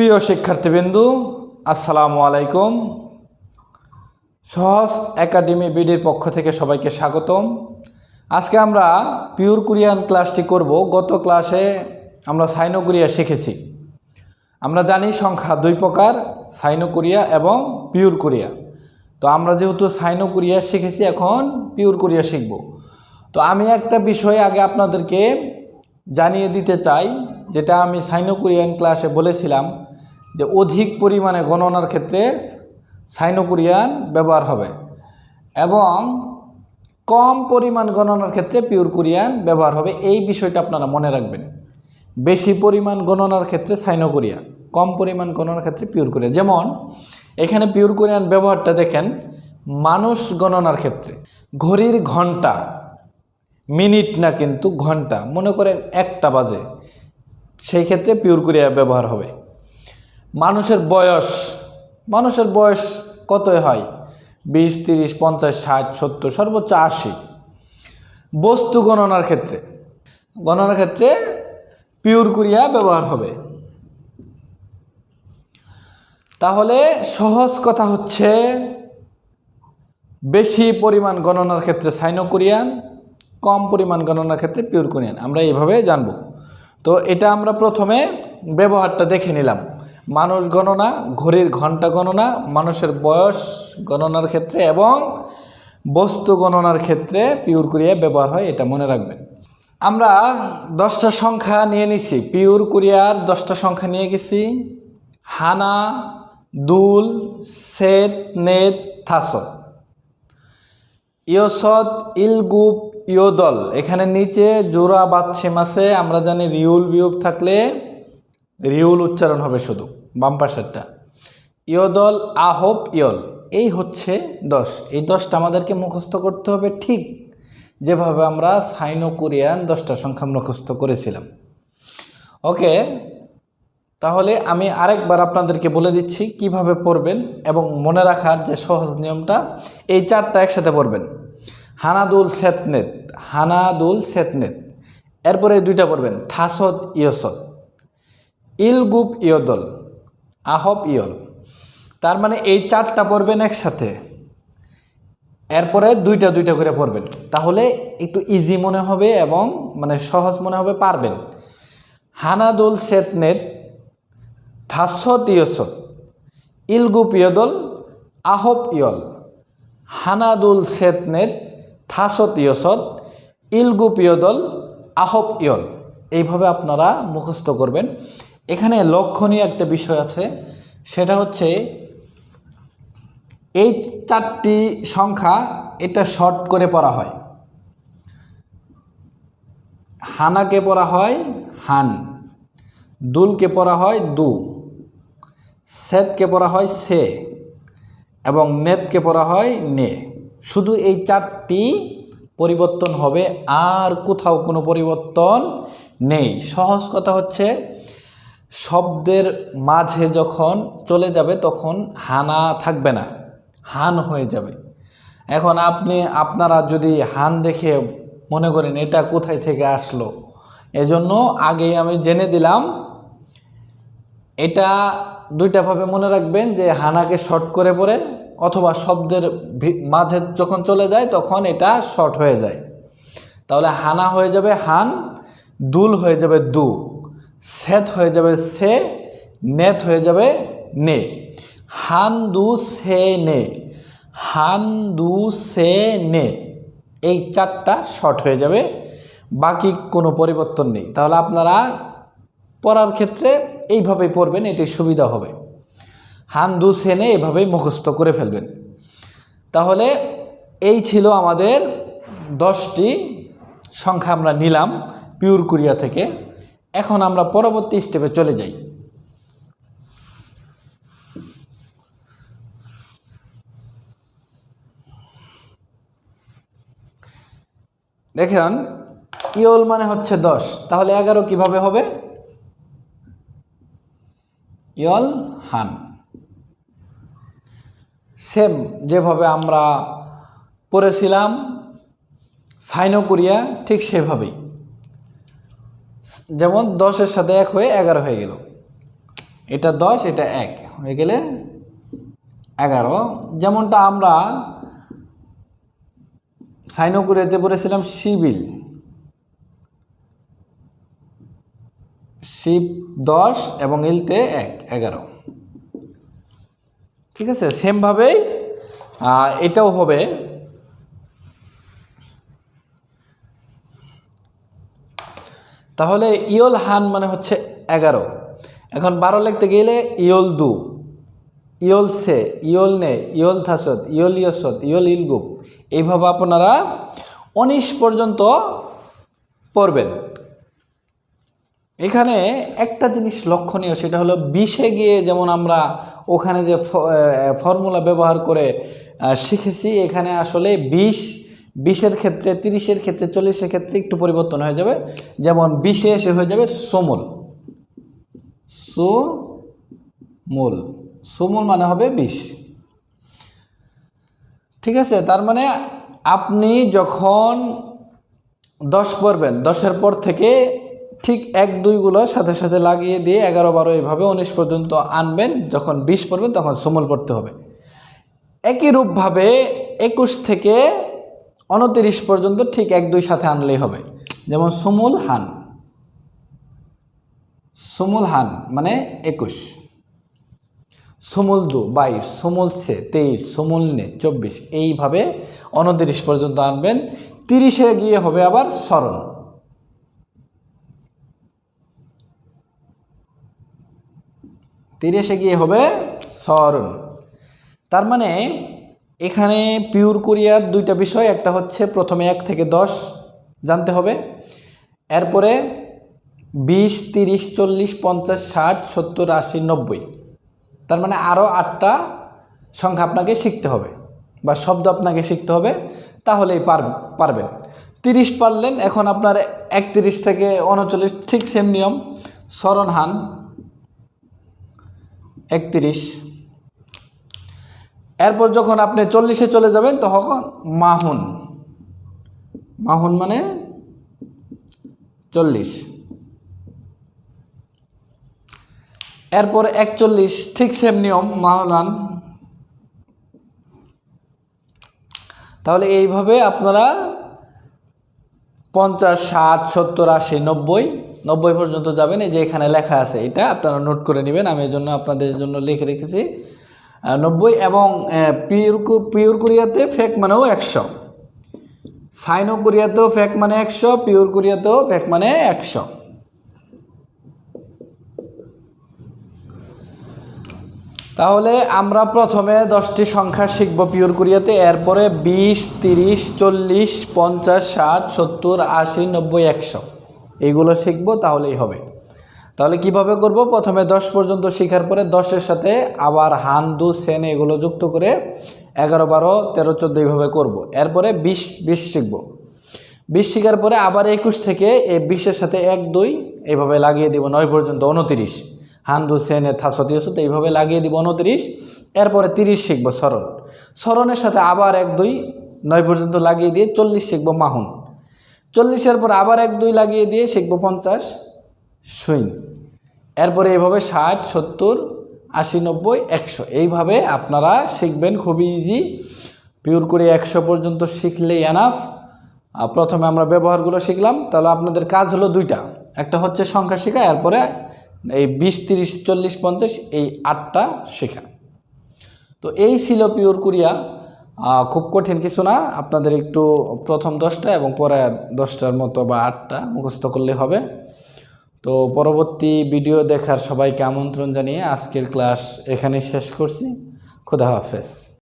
প্রিয় শিক্ষার্থীবৃন্দু, আসসালামু আলাইকুম। সহজ একাডেমি বিডির পক্ষ থেকে সবাইকে স্বাগতম। আজকে আমরা পিওর কোরিয়ান ক্লাসটি করব। গত ক্লাসে আমরা সাইনো কোরিয়া শিখেছি। আমরা জানি সংখ্যা দুই প্রকার, সাইনো কোরিয়া এবং পিওর কোরিয়া। তো আমরা যেহেতু সাইনো কোরিয়া শিখেছি, এখন পিওর কোরিয়া শিখব। তো আমি একটা বিষয় আগে আপনাদেরকে জানিয়ে দিতে চাই, যেটা আমি সাইনো কোরিয়ান ক্লাসে বলেছিলাম। যে অধিক পরিমাণে গণনার ক্ষেত্রে সাইনো কোরিয়ান ব্যবহার হবে এবং কম পরিমাণ গণনার ক্ষেত্রে পিওর কোরিয়ান ব্যবহার হবে। এই বিষয়টা আপনারা মনে রাখবেন। বেশি পরিমাণ গণনার ক্ষেত্রে সাইনো কোরিয়া কম পরিমাণ গণনার ক্ষেত্রে পিওর কোরিয়া যেমন, এখানে পিওর কোরিয়ান ব্যবহারটা দেখেন, মানুষ গণনার ক্ষেত্রে ঘড়ির ঘণ্টা মিনিট না কিন্তু ঘণ্টা মনে করেন একটা বাজে, সেই ক্ষেত্রে পিওর কোরিয়া ব্যবহার হবে। মানুষের বয়স মানুষের বয়স কতই হয়? বিশ, তিরিশ, পঞ্চাশ, ষাট, সত্তর, সর্বোচ্চ আশি। বস্তু গণনার ক্ষেত্রে গণনার ক্ষেত্রে পিওর কোরিয়া ব্যবহার হবে। তাহলে সহজ কথা হচ্ছে, বেশি পরিমাণ গণনার ক্ষেত্রে সাইনো কোরিয়ান কম পরিমাণ গণনার ক্ষেত্রে পিওর কোরিয়ান আমরা এইভাবে জানব। তো এটা আমরা প্রথমে ব্যবহারটা দেখে নিলাম। মানুষ গণনা, ঘড়ির ঘণ্টা গণনা, মানুষের বয়স গণনার ক্ষেত্রে এবং বস্তু গণনার ক্ষেত্রে পিওর কোরিয়া ব্যবহার হয়, এটা মনে রাখবেন। আমরা দশটা সংখ্যা নিয়ে নিছি, পিওর কোরিয়ার দশটা সংখ্যা নিয়ে গেছি। হানা, দুল সেত নেত থাসত ইয়সত ইলগুপ, ইয়দল। এখানে নিচে জোড়া বাচ্ছিম আছে, আমরা জানি রিউল বিউব থাকলে রিউল উচ্চারণ হবে শুধু। বাম পাশেরটা ইয়দল আহব ইয়ল, এই হচ্ছে দশ। এই দশটা আমাদেরকে মুখস্থ করতে হবে ঠিক যেভাবে আমরা সাইনো কোরিয়ান দশটা সংখ্যা মুখস্থ করেছিলাম। ওকে, তাহলে আমি আরেকবার আপনাদেরকে বলে দিচ্ছি কীভাবে পড়বেন এবং মনে রাখার যে সহজ নিয়মটা, এই চারটা একসাথে পড়বেন। হানাদুল সেতনেত হানাদুল সেতনেত। এরপরে দুইটা পড়বেন, থাসত, ইয়সত। ইলগুপ, ইয়দল। আহব ইয়ল তার মানে এই চারটা পড়বেন একসাথে। এরপরে দুইটা দুইটা করে পড়বেন। তাহলে একটু ইজি মনে হবে এবং মানে সহজ মনে হবে পারবেন। হানাদুল সেতনেত থাসত ইয়সত ইলগুপ ইয়দল আহব ইয়ল। হানাদুল সেতনেত থাসত ইয়সত ইলগুপ ইয়দল আহব ইয়ল। এইভাবে আপনারা মুখস্থ করবেন। এখানে লক্ষণীয় একটা বিষয় আছে, সেটা হচ্ছে এই চারটি সংখ্যা এটা শর্ট করে পড়া হয়। হানাকে পড়া হয় হান, দুলকে পড়া হয় দু সেতকে পড়া হয় সে এবং নেতকে পড়া হয় নে। শুধু এই চারটি পরিবর্তন হবে, আর কোথাও কোনো পরিবর্তন নেই। সহজ কথা হচ্ছে শব্দের মাঝে যখন চলে যাবে, তখন হানা থাকবে না, হান হয়ে যাবে। এখন আপনি, আপনারা যদি হান দেখে মনে করেন এটা কোথায় থেকে আসলো, এজন্য আগেই আমি জেনে দিলাম, এটা দুইটা ভাবে মনে রাখবেন যে হানাকে শর্ট করে পড়ে, অথবা শব্দের মাঝে যখন চলে যায়, তখন এটা শর্ট হয়ে যায়। তাহলে হানা হয়ে যাবে হান, দুল হয়ে যাবে দু। সেত হয়ে যাবে সে নেত হয়ে যাবে নে। হান দু সে নে। হান দু সে নে। এই চারটা শর্ট হয়ে যাবে, বাকি কোনো পরিবর্তন নেই। তাহলে আপনারা পড়ার ক্ষেত্রে এইভাবেই পড়বেন এটি সুবিধা হবে। হান দু সেনে এভাবেই মুখস্থ করে ফেলবেন। তাহলে এই ছিল আমাদের দশটি সংখ্যা আমরা নিলাম পিওর কোরিয়া থেকে। এখন আমরা পরবর্তী স্টেপে চলে যাই। দেখেন ইয়ল মানে হচ্ছে দশ। তাহলে এগারো কীভাবে হবে? ইয়ল হান। সেম যেভাবে আমরা পড়েছিলাম, সাইনো কোরিয়া, ঠিক সেভাবেই। যেমন দশের সাথে এক হয়ে এগারো হয়ে গেল। এটা দশ, এটা এক। হয়ে গেলে এগারো। যেমনটা আমরা সাইনোকুরিয়াতে পড়েছিলাম সিবিল শিব দশ এবং ইলতে এক, এগারো। ঠিক আছে? সেমভাবেই এটাও হবে তাহলে ইয়ল হান মানে হচ্ছে এগারো। এখন বারো লিখতে গেলে ইয়ল দু, ইয়ল সে, ইয়ল নে, ইয়ল থাসত ইয়ল ইয়সত ইয়ল ইলগুপ। এইভাবে আপনারা উনিশ পর্যন্ত পড়বেন। এখানে একটা জিনিস লক্ষণীয়, সেটা হলো বিশে গিয়ে যেমন আমরা ওখানে যে ফর্মুলা ব্যবহার করে শিখেছি, এখানে আসলে বিশ বিশের ক্ষেত্রে, তিরিশের ক্ষেত্রে, চল্লিশের ক্ষেত্রে একটু পরিবর্তন হয়ে যাবে। যেমন বিশে এসে হয়ে যাবে সমুল। সুমূল। সুমূল মানে হবে বিশ। ঠিক আছে? তার মানে আপনি যখন দশ পড়বেন, দশের পর থেকে ঠিক এক দুইগুলো সাথে সাথে লাগিয়ে দিয়ে এগারো বারো এইভাবে উনিশ পর্যন্ত আনবেন, যখন বিশ পড়বেন তখন সমল পড়তে হবে। একই রূপভাবে একুশ থেকে উনতিরিশ পর্যন্ত ঠিক এক দুই সাথে আনলেই হবে। যেমন সুমুল হান। সুমুল হান মানে একুশ। সুমুল দু, বাইশ। সুমুল সে, তেইশ। সুমুল নে, চব্বিশ। এইভাবে উনতিরিশ পর্যন্ত আনবেন। তিরিশে গিয়ে হবে আবার স্মরণ। তিরিশে গিয়ে হবে স্মরণ। তার মানে এখানে পিওর কোরিয়ার দুইটা বিষয়, একটা হচ্ছে প্রথমে এক থেকে দশ, জানতে হবে। এরপরে বিশ, তিরিশ, চল্লিশ, পঞ্চাশ, ষাট, সত্তর, আশি, নব্বই। তার মানে আরও আটটা সংখ্যা আপনাকে শিখতে হবে বা শব্দ আপনাকে শিখতে হবে, তাহলেই পার, পারবেন। তিরিশ পারলেন, এখন আপনার একত্রিশ থেকে উনচল্লিশ, ঠিক সেম নিয়ম। স্মরণ হান, একত্রিশ। এরপর যখন আপনি চল্লিশে চলে যাবেন, তখন মাহুন। মাহুন মানে চল্লিশ। এরপর একচল্লিশ, ঠিক সেম নিয়ম মাহলান তাহলে এইভাবে আপনারা পঞ্চাশ, ষাট, সত্তর, আশি, নব্বই নব্বই পর্যন্ত যাবেন। এই যে এখানে লেখা আছে এটা, আপনারা নোট করে নেবেন। আমি এই জন্য আপনাদের জন্য লিখে রেখেছি। নব্বই এবং পিওর পিওর কোরিয়াতে ফেক মানেও একশো। সাইনো কোরিয়াতেও ফেক মানে একশো, পিওর কোরিয়াতেও ফেক মানে একশো। তাহলে আমরা প্রথমে দশটি সংখ্যা শিখব পিওর কোরিয়াতে, এরপরে বিশ, তিরিশ, চল্লিশ, পঞ্চাশ, ষাট, সত্তর, আশি, নব্বই, একশো। এইগুলো শিখব, তাহলেই হবে। তাহলে কীভাবে করব? প্রথমে দশ পর্যন্ত শেখার পরে দশের সাথে আবার হান দু সেন এগুলো যুক্ত করে এগারো, বারো, তেরো, চোদ্দ এইভাবে করব। এরপরে বিশ বিশ শিখব। বিশ শেখার পরে আবার একুশ থেকে এই বিশের সাথে এক, দুই এইভাবে লাগিয়ে দিব নয় পর্যন্ত উনতিরিশ। হান্দু, সেনে, থাসতি তো এইভাবে লাগিয়ে দিব উনতিরিশ। এরপরে তিরিশ শিখব সরণ সরণের সাথে আবার এক, দুই নয় পর্যন্ত লাগিয়ে দিয়ে চল্লিশ শিখব মাহুন। চল্লিশের পর আবার এক, দুই লাগিয়ে দিয়ে শিখব পঞ্চাশ। সুইং এরপরে এইভাবে ষাট, সত্তর, আশি, নব্বই, একশো। এইভাবে আপনারা শিখবেন, খুবই ইজি পিওর করে একশো পর্যন্ত শিখলেই এনাফ প্রথমে আমরা ব্যবহারগুলো শিখলাম। তাহলে আপনাদের কাজ হলো দুইটা। একটা হচ্ছে সংখ্যা শেখা, এরপরে এই বিশ, তিরিশ, চল্লিশ, পঞ্চাশ, এই আটটা শেখা। তো এই ছিল পিওর কোরিয়া খুব কঠিন কিছু না। আপনাদের একটু প্রথম দশটা এবং পরে দশটার মতো বা আটটা মুখস্থ করলে হবে। তো পরবর্তী ভিডিও দেখার সবাইকে আমন্ত্রণ জানিয়ে আজকের ক্লাস এখানেই শেষ করছি। খুদা হাফেজ।